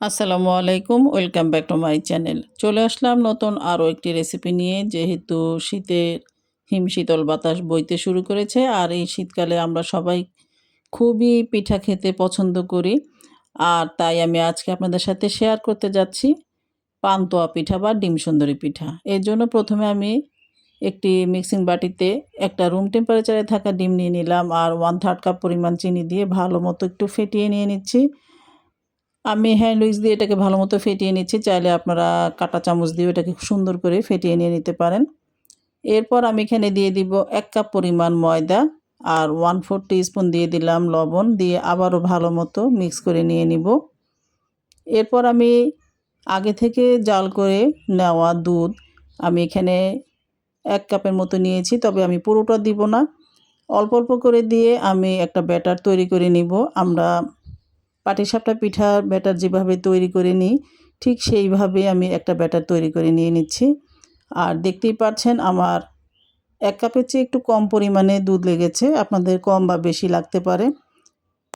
আসসালামু আলাইকুম, welcome back to my channel. চলে আসলাম নতুন আরও একটি রেসিপি নিয়ে। যেহেতু শীতের হিম শীতল বাতাস বইতে শুরু করেছে, আর এই শীতকালে আমরা সবাই খুবই পিঠা খেতে পছন্দ করি। আর তাই আমি আজকে আপনাদের সাথে শেয়ার করতে যাচ্ছি পান্তোয়া পিঠা বা ডিম সুন্দরী পিঠা। এর জন্য প্রথমে আমি একটি মিক্সিং বাটিতে একটা রুম টেম্পারেচারে থাকা ডিম নিয়ে নিলাম, আর ওয়ান থার্ড কাপ পরিমাণ চিনি দিয়ে ভালো মতো একটু ফেটিয়ে নিয়ে নিচ্ছি। আমি হ্যান্ড উইক্স দিয়ে এটাকে ভালো মতো ফেটিয়ে নিচ্ছি। চাইলে আপনারা কাটা চামচ দিয়ে এটাকে সুন্দর করে ফেটিয়ে নিয়ে নিতে পারেন। এরপর আমি এখানে দিয়ে দিব এক কাপ পরিমাণ ময়দা আর ওয়ান ফোর স্পুন দিয়ে দিলাম লবণ দিয়ে আবারও ভালো মতো মিক্স করে নিয়ে নিব। এরপর আমি আগে থেকে জাল করে নেওয়া দুধ আমি এখানে এক কাপের মতো নিয়েছি, তবে আমি পুরোটা দিব না। অল্প অল্প করে দিয়ে আমি একটা ব্যাটার তৈরি করে নিব। আমরা পাটিসাপটা পিঠার ব্যাটার যেভাবে তৈরি করে নিই, ঠিক সেইভাবে আমি একটা ব্যাটার তৈরি করে নিয়ে নিচ্ছি। আর দেখতেই পাচ্ছেন আমার এক কাপের চেয়ে একটু কম পরিমাণে দুধ লেগেছে, আপনাদের কম বা বেশি লাগতে পারে।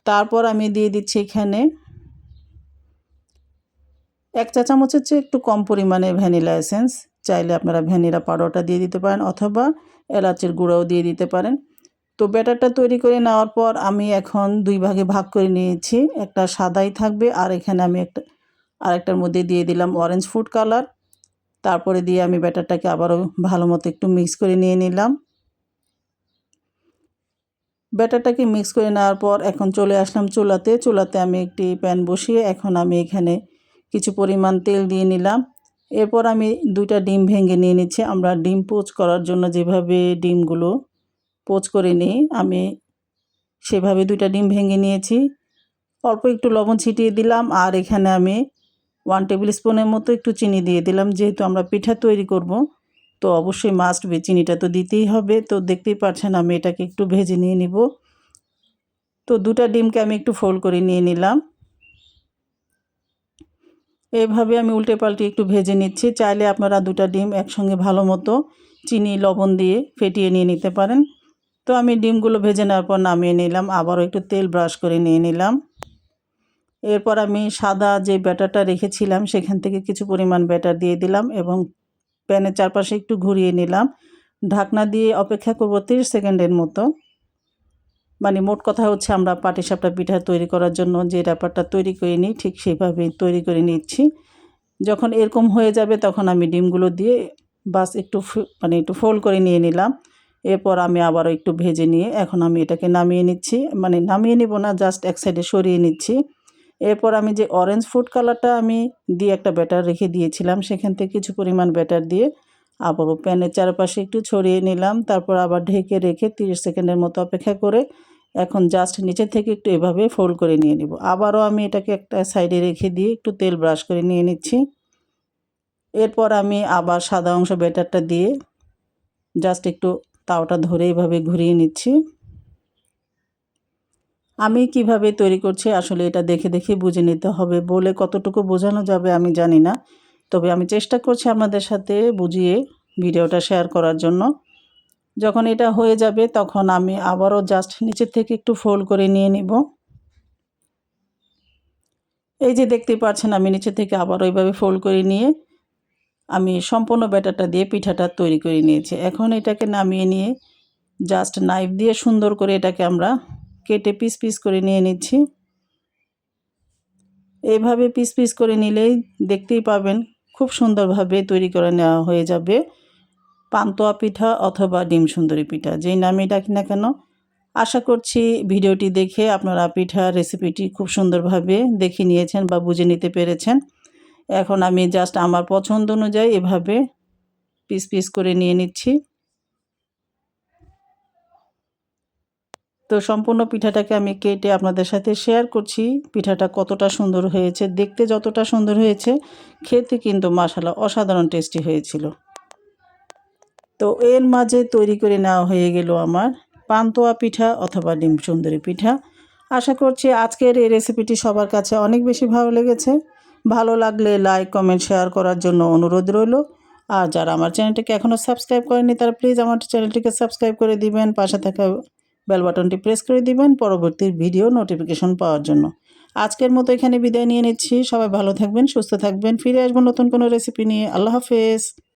তারপর আমি দিয়ে দিচ্ছি এখানে এক চা চামচের চেয়ে একটু কম পরিমাণে ভ্যানিলা এসেন্স। চাইলে আপনারা ভ্যানিলা পাউডারটা দিয়ে দিতে পারেন অথবা এলাচের গুঁড়াও দিয়ে দিতে পারেন। তো ব্যাটারটা তৈরি করে নেওয়ার পর আমি এখন দুই ভাগে ভাগ করে নিয়েছি। একটা সাদাই থাকবে আর এখানে আমি একটা, আরেকটার মধ্যে দিয়ে দিলাম অরেঞ্জ ফুড কালার তারপরে দিয়ে আমি ব্যাটারটাকে আবারও ভালো মতো একটু মিক্স করে নিয়ে নিলাম। ব্যাটারটাকে মিক্স করে নেওয়ার পর এখন চলে আসলাম চুলাতে। চুলাতে আমি একটি প্যান বসিয়ে এখন আমি এখানে কিছু পরিমাণ তেল দিয়ে নিলাম। এরপর আমি দুইটা ডিম ভেঙে নিয়ে নিচ্ছি। আমরা ডিম পোচ করার জন্য যেভাবে ডিমগুলো পোচ করে নিই। আমি সেভাবে দুইটা ডিম ভেঙে নিয়েছি। অল্প একটু লবণ ছিটিয়ে দিলাম আর এখানে আমি ওয়ান টেবিল স্পুনের মতো একটু চিনি দিয়ে দিলাম। যেহেতু আমরা পিঠা তৈরি করব, তো অবশ্যই মাস্ট বে চিনিটা তো দিতেই হবে। তো দেখতেই পাচ্ছেন আমি এটাকে একটু ভেজে নিয়ে নিব। তো দুটা ডিমকে আমি একটু ফোল্ড করে নিয়ে নিলাম। এভাবে আমি উল্টে পাল্টে একটু ভেজে নিচ্ছি। চাইলে আপনারা দুটা ডিম একসঙ্গে ভালো মতো চিনি, লবণ দিয়ে ফেটিয়ে নিয়ে নিতে পারেন। তো আমি ডিমগুলো ভেজে নেওয়ার পর নামিয়ে নিলাম। আবারও একটু তেল ব্রাশ করে নিয়ে নিলাম। এরপর আমি সাদা যে ব্যাটারটা রেখেছিলাম, সেখান থেকে কিছু পরিমাণ ব্যাটার দিয়ে দিলাম এবং প্যানের চারপাশে একটু ঘুরিয়ে নিলাম। ঢাকনা দিয়ে অপেক্ষা করব তিরিশ সেকেন্ডের মতো। মানে মোট কথা হচ্ছে আমরা পাটিসাপটা পিঠা তৈরি করার জন্য যে ব্যাপারটা তৈরি করে নিই, ঠিক সেইভাবেই তৈরি করে নিচ্ছি। যখন এরকম হয়ে যাবে তখন আমি ডিমগুলো দিয়ে বাস একটু মানে একটু ফোল্ড করে নিয়ে নিলাম। এরপর আমি আবারও একটু ভেজে নিয়ে এখন আমি এটাকে নামিয়ে নিচ্ছি। মানে নামিয়ে নিব না, জাস্ট এক সাইডে সরিয়ে নিচ্ছি। এরপর আমি যে অরেঞ্জ ফুড কালারটা আমি দিয়ে একটা ব্যাটার রেখে দিয়েছিলাম, সেখান থেকে কিছু পরিমাণ ব্যাটার দিয়ে আবারও প্যানের চারপাশে একটু ছড়িয়ে নিলাম। তারপর আবার ঢেকে রেখে তিরিশ সেকেন্ডের মতো অপেক্ষা করে এখন জাস্ট নিচে থেকে একটু এভাবে ফোল্ড করে নিয়ে নিব। আবারও আমি এটাকে একটা সাইডে রেখে দিয়ে একটু তেল ব্রাশ করে নিয়ে নিচ্ছি। এরপর আমি আবার সাদা অংশ ব্যাটারটা দিয়ে জাস্ট একটু তাওটা ধরে এভাবে ঘুরিয়ে নিচ্ছি। আমি কীভাবে তৈরি করছি আসলে এটা দেখে দেখে বুঝে নিতে হবে। বলে কতটুকু বোঝানো যাবে আমি জানি না। তবে আমি চেষ্টা করছি আপনাদের সাথে বুঝিয়ে ভিডিওটা শেয়ার করার জন্য। যখন এটা হয়ে যাবে তখন আমি আবারও জাস্ট নিচের থেকে একটু ফোল্ড করে নিয়ে নিব। এই যে দেখতে পাচ্ছেন আমি নিচে থেকে আবার ওইভাবে ফোল্ড করে নিয়ে আমি সম্পূর্ণ ব্যাটারটা দিয়ে পিঠাটা তৈরি করে নিয়েছি। এখন এটাকে নামিয়ে নিয়ে জাস্ট নাইফ দিয়ে সুন্দর করে এটাকে আমরা কেটে পিস পিস করে নিয়ে নিচ্ছি। এইভাবে পিস পিস করে নিলেই দেখতেই পাবেন খুব সুন্দরভাবে তৈরি করে নেওয়া হয়ে যাবে পান্তোয়া পিঠা অথবা ডিম সুন্দরী পিঠা। যেই নামে ডাকি না কেন, আশা করছি ভিডিওটি দেখে আপনারা পিঠা রেসিপিটি খুব সুন্দরভাবে দেখে নিয়েছেন বা বুঝে নিতে পেরেছেন। এখন আমি জাস্ট আমার পছন্দ অনুযায়ী এভাবে পিস পিস করে নিয়ে নিচ্ছি। তো সম্পূর্ণ পিঠাটাকে আমি কেটে আপনাদের সাথে শেয়ার করছি, পিঠাটা কতটা সুন্দর হয়েছে, দেখতে যতটা সুন্দর হয়েছে, খেতে কিন্তু মশালা অসাধারণ টেস্টি হয়েছিল। তো এর মাঝে তৈরি করে নেওয়া হয়ে গেল আমার পান্তোয়া পিঠা অথবা ডিম সুন্দরী পিঠা। আশা করছি আজকের এই রেসিপিটি সবার কাছে অনেক বেশি ভালো লেগেছে। ভালো লাগলে লাইক কমেন্ট শেয়ার করার জন্য অনুরোধ রইল। আর যারা আমার চ্যানেলটিকে এখনও সাবস্ক্রাইব করেনি তারা প্লিজ আমার চ্যানেলটিকে সাবস্ক্রাইব করে দিবেন, পাশে থাকা বেল বাটনটি প্রেস করে দিবেন পরবর্তী ভিডিও নোটিফিকেশন পাওয়ার জন্য। আজকের মতো এখানে বিদায় নিয়ে নিচ্ছি। সবাই ভালো থাকবেন, সুস্থ থাকবেন। ফিরে আসব নতুন কোনো রেসিপি নিয়ে। আল্লাহ হাফেজ।